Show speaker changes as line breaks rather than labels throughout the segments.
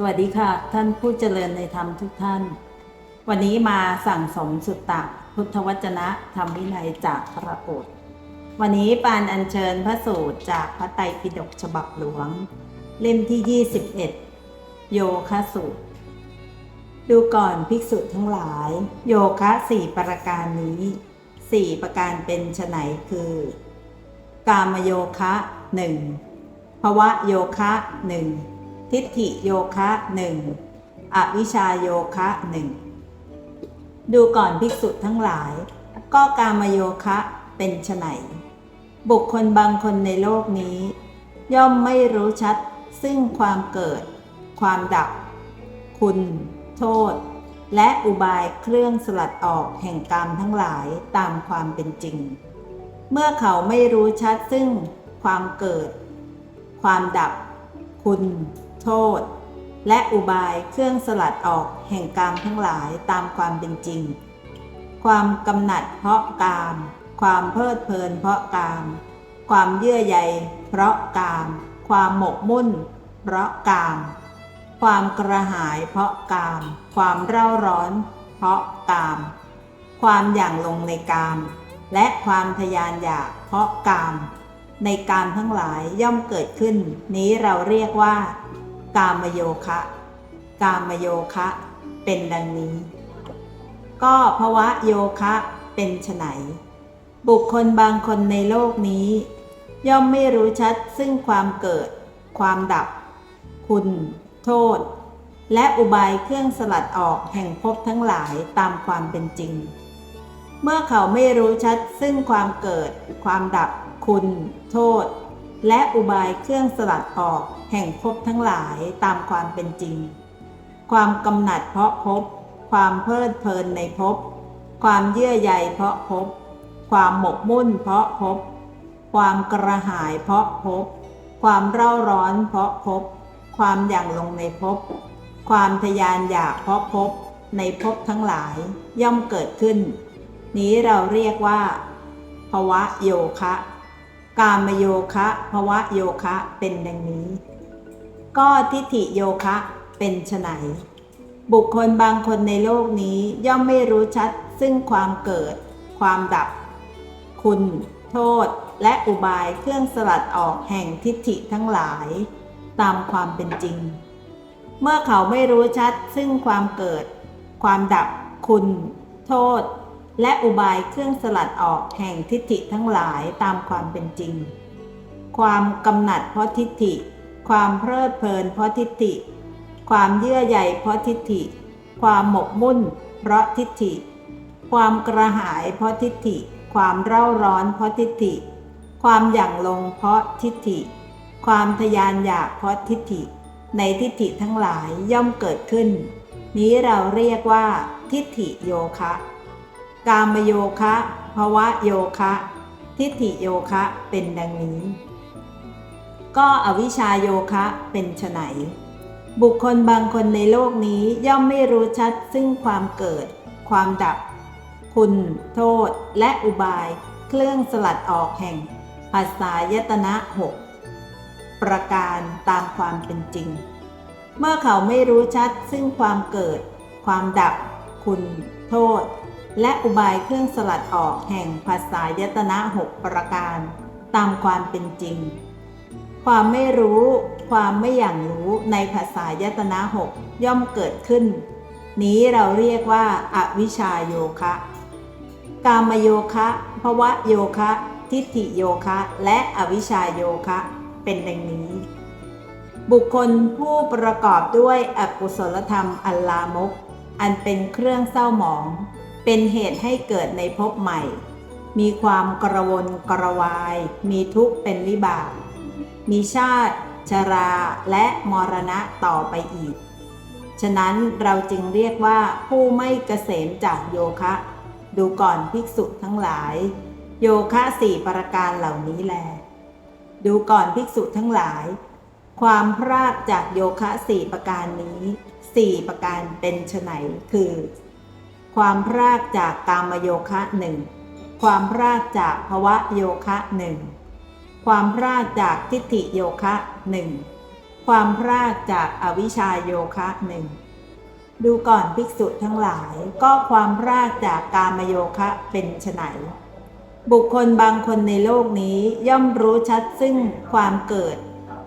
สวัสดีค่ะ ท่านผู้เจริญในธรรมทุกท่าน วันนี้มาสั่งสมสุตตะพุทธวจนะธรรมวินัยจากพระโอษฐ์วันนี้ปานอัญเชิญพระสูตรจากพระไตรปิฎกฉบับหลวง เล่มที่ 21 โยคะสูตร ดูก่อนภิกษุทั้งหลาย โยคะสี่ประการนี้สี่ประการเป็นไฉนคือ กามโยคะหนึ่งภวะโยคะหนึ่ง ทิฏฐิโยคะหนึ่งอวิชาโยคะหนึ่งดูก่อนภิกษุทั้งหลาย ก็กามโยคะเป็นไฉนบุคคลบางคนในโลกนี้ ย่อมไม่รู้ชัดซึ่งความเกิด ความดับ คุณ โทษ และอุบายเครื่องสลัดออกแห่งกรรมทั้งหลายตามความเป็นจริง เมื่อเขาไม่รู้ชัดซึ่งความเกิด ความดับ คุณ ทษ และอุบายเครื่องสลัดออกแห่งกรรมทั้งหลายตามความเป็นจริง ความกำหนัดเพราะกาม ความเพลิดเพลินเพราะกาม ความเยื่อใยเพราะกาม ความหมกมุ่น เพราะกาม ความกระหายเพราะกาม ความเร่าร้อน เพราะกาม ความอย่างลงในกาม และความทยานอยากเพราะกามในกามทั้งหลายย่อมเกิดขึ้น นี้เราเรียกว่า กามโยคะ กามโยคะ เป็นดังนี้ ก็ภวะโยคะเป็นไฉนบุคคลบางคนในโลกนี้ ย่อมไม่รู้ชัดซึ่งความเกิด ความดับ คุณ โทษ และอุบายเครื่องสลัดออกแห่งภพทั้งหลายตามความเป็นจริง เมื่อเขาไม่รู้ชัดซึ่งความเกิด ความดับ คุณ โทษ และอุบายเครื่องสลัดออก แห่งภพทั้งหลายตามความเป็นจริง ความกำหนัดเพราะภพความเพลิดเพลินในภพความเยื่อใยเพราะภพความหมกมุ่นเพราะภพความกระหายเพราะภพความเร่าร้อนเพราะภพความอย่างลงในภพความทยานอยากเพราะภพในภพทั้งหลายย่อมเกิดขึ้น นี้เราเรียกว่าภวะโยคะ กามโยคะภวะโยคะเป็นดังนี้ ก็ทิฏฐิโยคะเป็นไฉนบุคคลบางคนในโลกนี้ย่อมไม่รู้ชัดซึ่งความเกิด ความดับ คุณ โทษ และอุบายเครื่องสลัดออกแห่งทิฏฐิทั้งหลาย ตามความเป็นจริง เมื่อเขาไม่รู้ชัดซึ่งความเกิด ความดับ คุณ โทษ และอุบายเครื่องสลัดออกแห่งทิฏฐิทั้งหลายตามความเป็นจริง ความกำหนัดเพราะทิฏฐิ ความเพลิดเพลินเพราะทิฏฐิ ความเยื่อใยเพราะทิฏฐิ ความหมกมุ่น เพราะทิฏฐิ ความกระหายเพราะทิฏฐิ ความเร่าร้อนเพราะทิฏฐิ ความหยั่งลงเพราะทิฏฐิ ความทยานอยากเพราะทิฏฐิ ในทิฏฐิทั้งหลายย่อมเกิดขึ้น นี้เราเรียกว่า ทิฏฐิโยคะ กามโยคะภวะโยคะ ทิฏฐิโยคะเป็นดังนี้ ก็อวิชาโยคะเป็นไฉนบุคคลบางคนในโลกนี้ย่อมไม่รู้ชัดซึ่งความเกิด ความดับ คุณ โทษ และอุบาย เครื่องสลัดออกแห่งภาษายตนะหกประการตามความเป็นจริง เมื่อเขาไม่รู้ชัดซึ่งความเกิด ความดับ คุณ โทษ และอุบายเครื่องสลัดออกแห่งภาษายตนะหกประการ ตามความเป็นจริง ความไม่รู้ ความไม่อย่างรู้ในภาษายตนะหกย่อมเกิดขึ้น นี้เราเรียกว่าอาวิชาโยคะ กามโยคะภวะโยคะ ทิฏฐิโยคะ และอวิชชาโยคะเป็นดังนี้ บุคคลผู้ประกอบด้วยอกุศลธรรมอัลลามก อันเป็นเครื่องเศร้าหมอง เป็นเหตุให้เกิดในภพใหม่ มีความกระวนกระวาย มีทุกข์เป็นวิบาก มีชาติ ชราและมรณะต่อไปอีก ฉะนั้นเราจึงเรียกว่าผู้ไม่เกษมจากโยคะ ดูก่อนภิกษุทั้งหลาย โยคะสี่ประการเหล่านี้แล ดูก่อนภิกษุทั้งหลาย ความพรากจากโยคะสี่ประการนี้สี่ประการเป็นไฉนคือ ความพรากจากกามโยคะหนึ่งความพรากจากภวะโยคะหนึ่ง ความพรากจากทิฏฐิโยคะหนึ่งความพรากจากอวิชชาโยคะหนึ่งดูก่อนภิกษุทั้งหลายก็ความพรากจากกามโยคะเป็นไฉนบุคคลบางคนในโลกนี้ย่อมรู้ชัดซึ่งความเกิด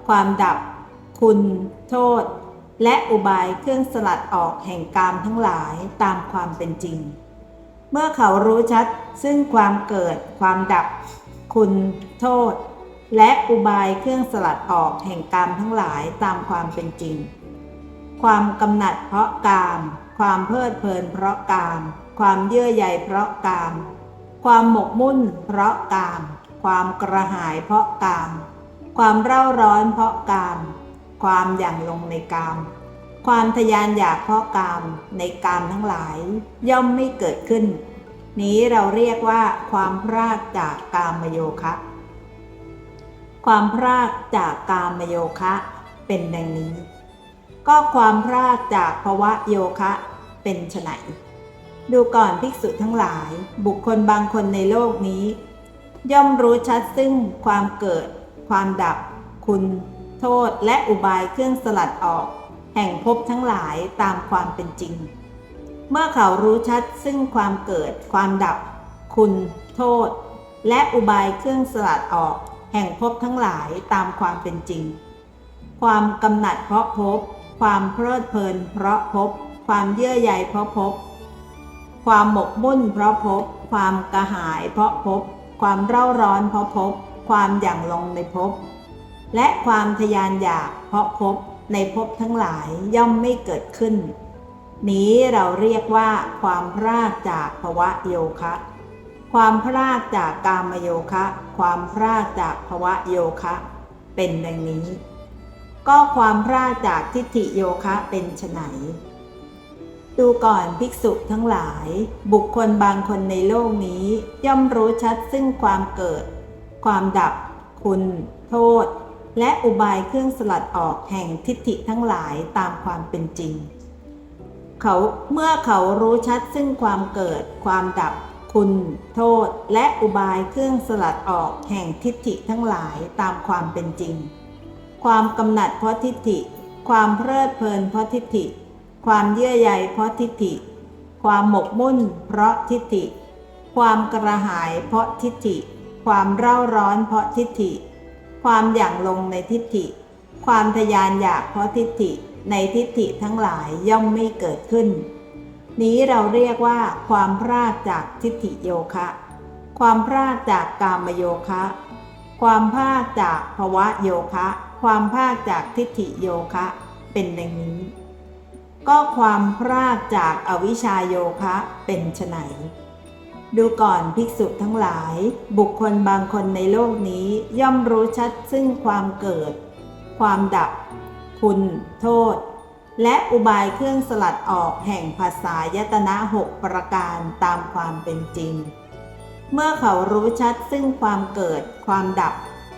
ความดับ คุณ โทษ และอุบายเครื่องสลัดออกแห่งกามทั้งหลายตามความเป็นจริง เมื่อเขารู้ชัดซึ่งความเกิด ความดับ คุณ โทษ และอุบายเครื่องสลัดออกแห่งกามทั้งหลายตามความเป็นจริง ความกำหนัดเพราะกาม ความเพลิดเพลินเพราะกาม ความเยื่อใยเพราะกาม ความหมกมุ่นเพราะกาม ความกระหายเพราะกาม ความเร่าร้อนเพราะกาม ความหยั่งลงในกาม ความทยานอยากเพราะกามในกามทั้งหลายย่อมไม่เกิดขึ้น นี้เราเรียกว่าความพรากจากกามโยคะ ความพรากจากกามโยคะเป็นดังนี้ ก็ความพรากจากภวะโยคะเป็นไฉนดูก่อนภิกษุทั้งหลายบุคคลบางคนในโลกนี้ ย่อมรู้ชัดซึ่งความเกิด ความดับ คุณ โทษและอุบายเครื่องสลัดออก แห่งภพทั้งหลายตามความเป็นจริง เมื่อเขารู้ชัดซึ่งความเกิด ความดับ คุณ โทษ และอุบายเครื่องสลัดออก แห่งภพทั้งหลายตามความเป็นจริง ความกำหนัดเพราะภพความเพลิดเพลินเพราะภพความเยื่อใยเพราะภพความหมกมุ่นเพราะภพความกระหายเพราะภพความเร่าร้อนเพราะภพความหยั่งลงในภพและความทยานอยากเพราะภพในภพทั้งหลายย่อมไม่เกิดขึ้น นี้เราเรียกว่าความพรากจากภวะโยคะ ความพรากจากกามโยคะ ความพรากจากภวะโยคะ เป็นดังนี้ ก็ความพรากจากทิฏฐิโยคะเป็นไฉนดูก่อนภิกษุทั้งหลาย บุคคลบางคนในโลกนี้ ย่อมรู้ชัดซึ่งความเกิด ความดับ คุณ โทษ และอุบายเครื่องสลัดออกแห่งทิฏฐิทั้งหลายตามความเป็นจริง เขาเมื่อเขารู้ชัดซึ่งความเกิด ความดับ คุณโทษและอุบายเครื่องสลัดออกแห่งทิฏฐิทั้งหลายตามความเป็นจริง ความกำหนัดเพราะทิฏฐิ ความเพลิดเพลินเพราะทิฏฐิ ความเยื่อใยเพราะทิฏฐิ ความหมกมุ่นเพราะทิฏฐิ ความกระหายเพราะทิฏฐิ ความเร่าร้อนเพราะทิฏฐิ ความหยั่งลงในทิฏฐิ ความทยานอยากเพราะทิฏฐิในทิฏฐิทั้งหลายย่อมไม่เกิดขึ้น นี้เราเรียกว่า ความพรากจากทิฏฐิโยคะ ความพรากจากกามโยคะ ความพรากจากภวะโยคะ ความพรากจากทิฏฐิโยคะ เป็นดังนี้ ก็ความพรากจากอวิชาโยคะเป็นไฉนดูก่อนภิกษุทั้งหลาย บุคคลบางคนในโลกนี้ย่อมรู้ชัดซึ่งความเกิด ความดับ คุณ โทษ และอุบายเครื่องสลัดออกแห่งภาษายตนะหกประการตามความเป็นจริง เมื่อเขารู้ชัดซึ่งความเกิด ความดับ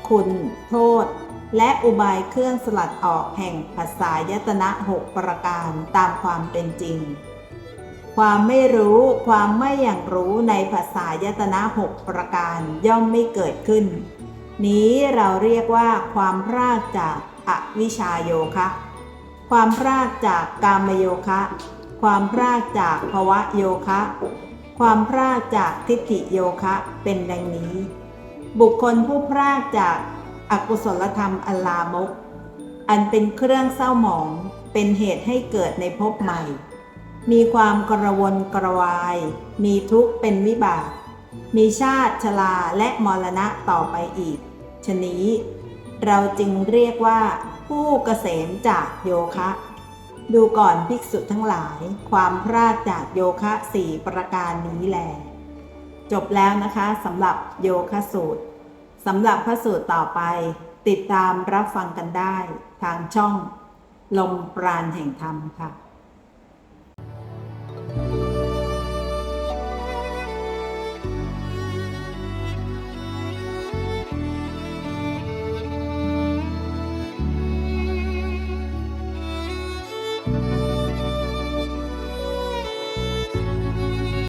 คุณ โทษ และอุบายเครื่องสลัดออกแห่งภาษายตนะหกประการตามความเป็นจริง ความไม่รู้ความไม่อย่างรู้ในภาษายตนะหกประการย่อมไม่เกิดขึ้น นี้เราเรียกว่าความพรากจากอวิชาโยคะ ความพรากจากกามโยคะ ความพรากจากภวะโยคะ ความพรากจากทิฏฐิโยคะเป็นดังนี้ บุคคลผู้พรากจากอากุศลธรรมอลามก อันเป็นเครื่องเศร้าหมองเป็นเหตุให้เกิดในภพใหม่ มีความกระวนกระวาย มีทุกข์เป็นวิบาก มีชาติชราและมรณะต่อไปอีก ชนี้ เราจึงเรียกว่า ผู้เกษมจากโยคะ ดูก่อนภิกษุทั้งหลาย ความพลาดจากโยคะสี่ประการนี้แล จบแล้วนะคะสำหรับโยคะสูตรสำหรับพระสูตรต่อไป ติดตามรับฟังกันได้ ทางช่อง ลมปราณแห่งธรรมค่ะ